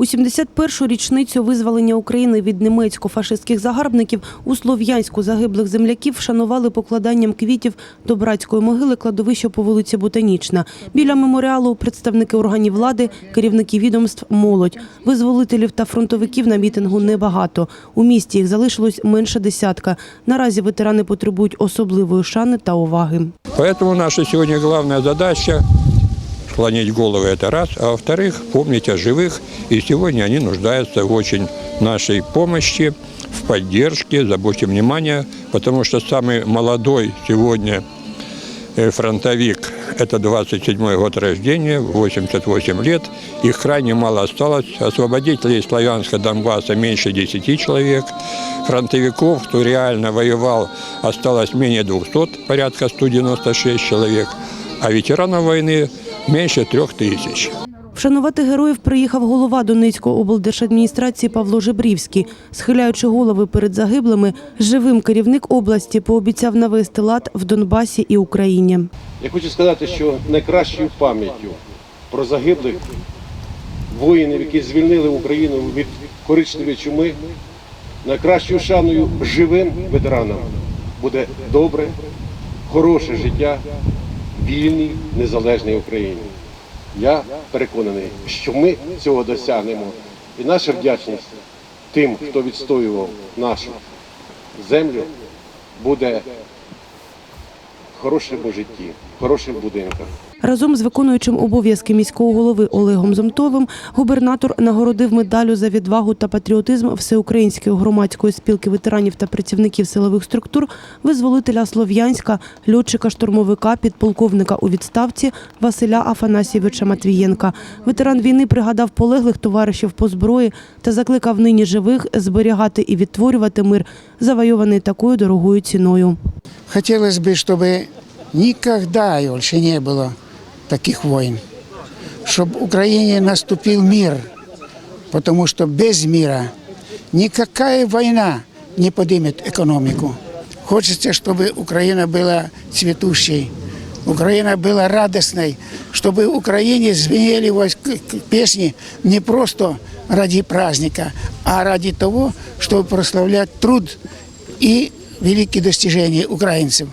У 71-шу річницю визволення України від німецько-фашистських загарбників у Слов'янську загиблих земляків вшанували покладанням квітів до братської могили кладовища по вулиці Ботанічна. Біля меморіалу представники органів влади, керівники відомств, молодь. Визволителів та фронтовиків на мітингу небагато. У місті їх залишилось менше десятка. Наразі ветерани потребують особливої шани та уваги. Поэтому наша сегодня главная задача склонить головы, это раз. А во-вторых, помнить о живых. И сегодня они нуждаются в очень нашей помощи, в поддержке, заботе внимания, потому что самый молодой сегодня э, фронтовик – это 27 год рождения, 88 лет. Их крайне мало осталось. Освободителей Славянска, Донбасса меньше 10 человек. Фронтовиков, кто реально воевал, осталось менее 200, порядка 196 человек. А ветеранов войны меньше 3000. Вшанувати героїв приїхав голова Донецької облдержадміністрації Павло Жебрівський. Схиляючи голови перед загиблими, живим керівник області пообіцяв навести лад в Донбасі і Україні. Я хочу сказати, що найкращою пам'яттю про загиблих воїнів, які звільнили Україну від коричневої чуми, найкращою шаною живим ветеранам буде добре, хороше життя вільній, незалежній Україні. Я переконаний, що ми цього досягнемо. І наша вдячність тим, хто відстоював нашу землю, буде в хорошому житті, в хороших будинках. Разом з виконуючим обов'язки міського голови Олегом Зомтовим губернатор нагородив медалю за відвагу та патріотизм Всеукраїнської громадської спілки ветеранів та працівників силових структур визволителя Слов'янська, льотчика-штурмовика, підполковника у відставці Василя Афанасійовича Матвієнка. Ветеран війни пригадав полеглих товаришів по зброї та закликав нині живих зберігати і відтворювати мир, завойований такою дорогою ціною. Хотелось бы, чтобы никогда больше не было таких войн. Чтобы в Украине наступил мир, потому что без мира никакая война не поднимет экономику. Хочется, чтобы Украина была цветущей, Украина была радостной, чтобы в Украине звенели вось- к- к- песни не просто ради праздника, а ради того, чтобы прославлять труд и великие достижения украинцев.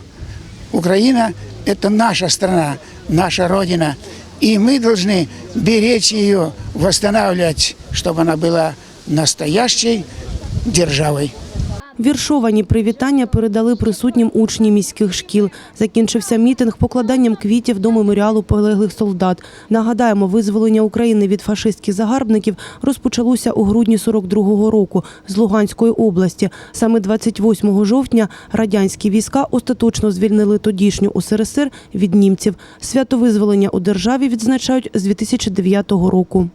Украина – это наша страна, наша Родина, и мы должны беречь ее, восстанавливать, чтобы она была настоящей державой. Віршовані привітання передали присутнім учні міських шкіл. Закінчився мітинг покладанням квітів до меморіалу полеглих солдат. Нагадаємо, визволення України від фашистських загарбників розпочалося у грудні 42-го року з Луганської області. Саме 28 жовтня радянські війська остаточно звільнили тодішню УСРСР від німців. Свято визволення у державі відзначають з 2009 року.